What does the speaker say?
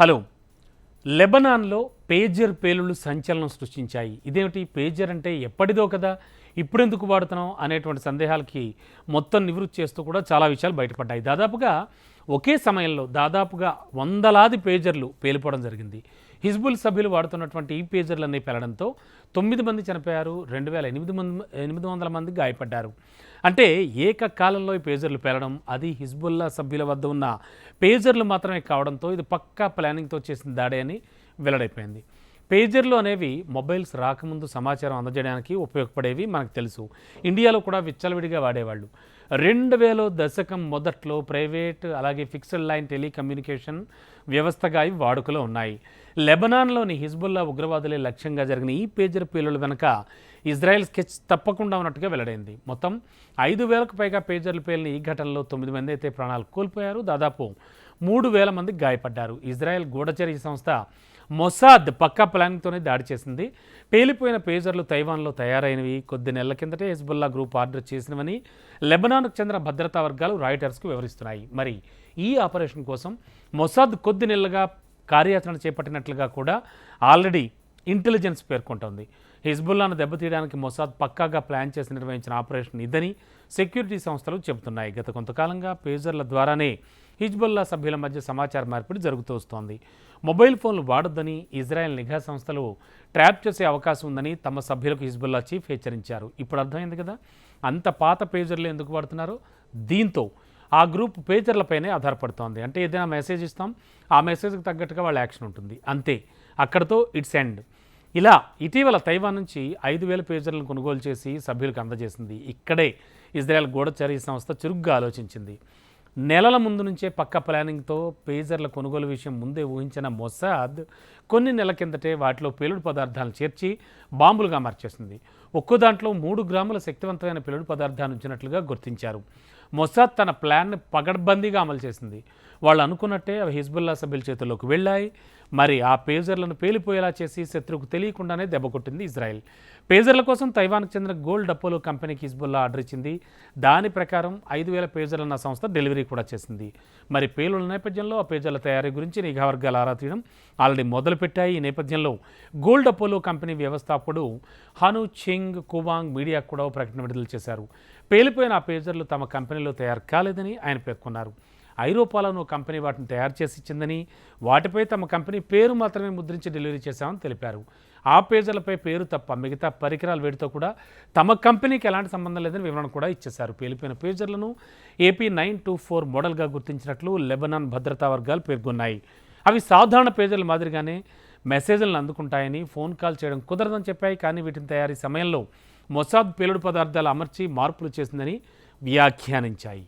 Hello. లెబనాన్లో pager పేలుళ్ళు సంచలనం సృష్టించాయి. ఇదేమిటి? పేజర్ అంటే ఎప్పటిదో కదా ఇప్పుడెందుకు వాడుతున్నాం అనేటువంటి సందేహాలకి మొత్తం నివృత్తి చేస్తూ కూడా చాలా విషయాలు బయటపడ్డాయి. దాదాపుగా ఒకే సమయంలో దాదాపుగా వందలాది పేజర్లు పేలిపోవడం జరిగింది. హిజ్బుల్ సభ్యులు వాడుతున్నటువంటి ఈ పేజర్లన్నీ పేలడంతో తొమ్మిది మంది చనిపోయారు రెండు వేల ఎనిమిది మంది ఎనిమిది వందల మంది గాయపడ్డారు. అంటే ఏకకాలంలో ఈ పేజర్లు పేలడం అది హిజ్బుల్లా సభ్యుల వద్ద ఉన్న పేజర్లు మాత్రమే కావడంతో ఇది పక్కా ప్లానింగ్తో చేసిన దాడే అని వెల్లడైపోయింది. పేజర్లు అనేవి మొబైల్స్ రాకముందు సమాచారం అందజేయడానికి ఉపయోగపడేవి మనకు తెలుసు. ఇండియాలో కూడా విచ్చలవిడిగా వాడేవాళ్ళు. రెండు వేల దశకం మొదట్లో ప్రైవేట్ అలాగే ఫిక్స్డ్ లైన్ టెలికమ్యూనికేషన్ వ్యవస్థగా ఇవి వాడుకలో ఉన్నాయి. లెబనాన్లోని హిజ్బుల్లా ఉగ్రవాదులే లక్ష్యంగా జరిగిన ఈ పేజర్ పేలుల వెనుక ఇజ్రాయెల్ స్కెచ్ తప్పకుండా ఉన్నట్టుగా వెల్లడైంది. మొత్తం ఐదు వేలకు పైగా పేజర్లు పేలిన ఈ ఘటనలో తొమ్మిది మంది అయితే ప్రాణాలు కోల్పోయారు. దాదాపు మూడు వేల మంది గాయపడ్డారు. ఇజ్రాయెల్ గూఢచర్య సంస్థ మొసాద్ పక్కా ప్లాన్తోనే దాడి చేసింది. పేలిపోయిన పేజర్లు తైవాన్లో తయారైనవి. కొద్ది నెలల కిందటే హిజ్బుల్లా గ్రూప్ ఆర్డర్ చేసినవని లెబనాన్కు చెందిన భద్రతా వర్గాలు రాయిటర్స్కు వివరిస్తున్నాయి. మరి ఈ ఆపరేషన్ కోసం మొసాద్ కొద్ది నెలలుగా కార్యాచరణ చేపట్టినట్లుగా కూడా ఆల్రెడీ ఇంటెలిజెన్స్ పేర్కొంటోంది. హిజ్బుల్లాను దెబ్బతీయడానికి మొసాద్ పక్కాగా ప్లాన్ చేసి నిర్వహించిన ఆపరేషన్ ఇదని సెక్యూరిటీ సంస్థలు చెబుతున్నాయి. గత కొంతకాలంగా పేజర్ల ద్వారానే హిజ్బుల్లా సభ్యుల మధ్య సమాచార మార్పిడి జరుగుతూ వస్తోంది. మొబైల్ ఫోన్లు వాడొద్దని ఇజ్రాయెల్ నిఘా సంస్థలు ట్రాప్ చేసే అవకాశం ఉందని తమ సభ్యులకు హిజ్బుల్లా చీఫ్ హెచ్చరించారు. ఇప్పుడు అర్థమైంది కదా? అంత పాత పేజర్లు ఎందుకు వాడుతున్నారు? దీంతో ఆ గ్రూప్ పేజర్లపైనే ఆధారపడుతోంది. అంటే ఏదైనా మెసేజ్ ఇస్తాం ఆ మెసేజ్కి తగ్గట్టుగా వాళ్ళ యాక్షన్ ఉంటుంది. అంతే. అక్కడతో ఇట్స్ ఎండ్. ఇలా ఇటీవల తైవాన్ నుంచి ఐదు వేల పేజర్లను కొనుగోలు చేసి సభ్యులకు అందజేసింది. ఇక్కడే ఇజ్రాయెల్ గూఢచర్య సంస్థ చురుగ్గా ఆలోచించింది. నెలల ముందు నుంచే పక్క ప్లానింగ్తో పేజర్ల కొనుగోలు విషయం ముందే ఊహించిన మొసాద్ కొన్ని నెలల కిందటే వాటిలో పేలుడు పదార్థాలను చేర్చి బాంబులుగా మార్చేసింది. ఒక్కో దాంట్లో మూడు గ్రాముల శక్తివంతమైన పేలుడు పదార్థాన్ని ఉంచినట్లుగా గుర్తించారు. మొసాద్ తన ప్లాన్ని పగడ్బందీగా అమలు చేసింది. వాళ్ళు అనుకున్నట్టే అవి హిజ్బుల్లా సభ్యుల చేతుల్లోకి వెళ్ళాయి. మరి ఆ పేజర్లను పేలిపోయేలా చేసి శత్రువుకు తెలియకుండానే దెబ్బకొట్టింది ఇజ్రాయెల్. పేజర్ల కోసం తైవాన్కు చెందిన గోల్డ్ డపోలో కంపెనీకి హిజ్బుల్లా ఆర్డర్ ఇచ్చింది. దాని ప్రకారం ఐదు వేల పేజర్లన్న సంస్థ డెలివరీ కూడా చేసింది. మరి పేలుల నేపథ్యంలో ఆ పేజర్ల తయారీ గురించి నిఘా వర్గాలు ఆరా తీయడం ఆల్రెడీ మొదలుపెట్టాయి ఈ నేపథ్యంలో. గోల్డ్ అపోలో కంపెనీ వ్యవస్థాపకుడు హను చింగ్ కువాంగ్ మీడియాకు కూడా ఓ ప్రకటన విడుదల చేశారు. పేలిపోయిన ఆ పేజర్లు తమ కంపెనీలో తయారు కాలేదని ఆయన పేర్కొన్నారు. ఐరోపాలోనూ కంపెనీ వాటిని తయారు చేసి ఇచ్చిందని వాటిపై తమ కంపెనీ పేరు మాత్రమే ముద్రించి డెలివరీ చేశామని తెలిపారు. ఆ పేజర్లపై పేరు తప్ప మిగతా పరికరాలు వేటితో కూడా తమ కంపెనీకి ఎలాంటి సంబంధం లేదని వివరణ కూడా ఇచ్చేశారు. పేలిపోయిన పేజర్లను ఏపీ నైన్ టూ ఫోర్ మోడల్గా గుర్తించినట్లు లెబనాన్ భద్రతా వర్గాలు పేర్కొన్నాయి. అవి సాధారణ పేజీల మాదిరిగానే మెసేజ్లను అందుకుంటాయని ఫోన్ కాల్ చేయడం కుదరదని చెప్పాయి. కానీ వీటిని తయారీ సమయంలో మొసాద్ పేలుడు పదార్థాలు అమర్చి మార్పులు చేసిందని వ్యాఖ్యానించాయి.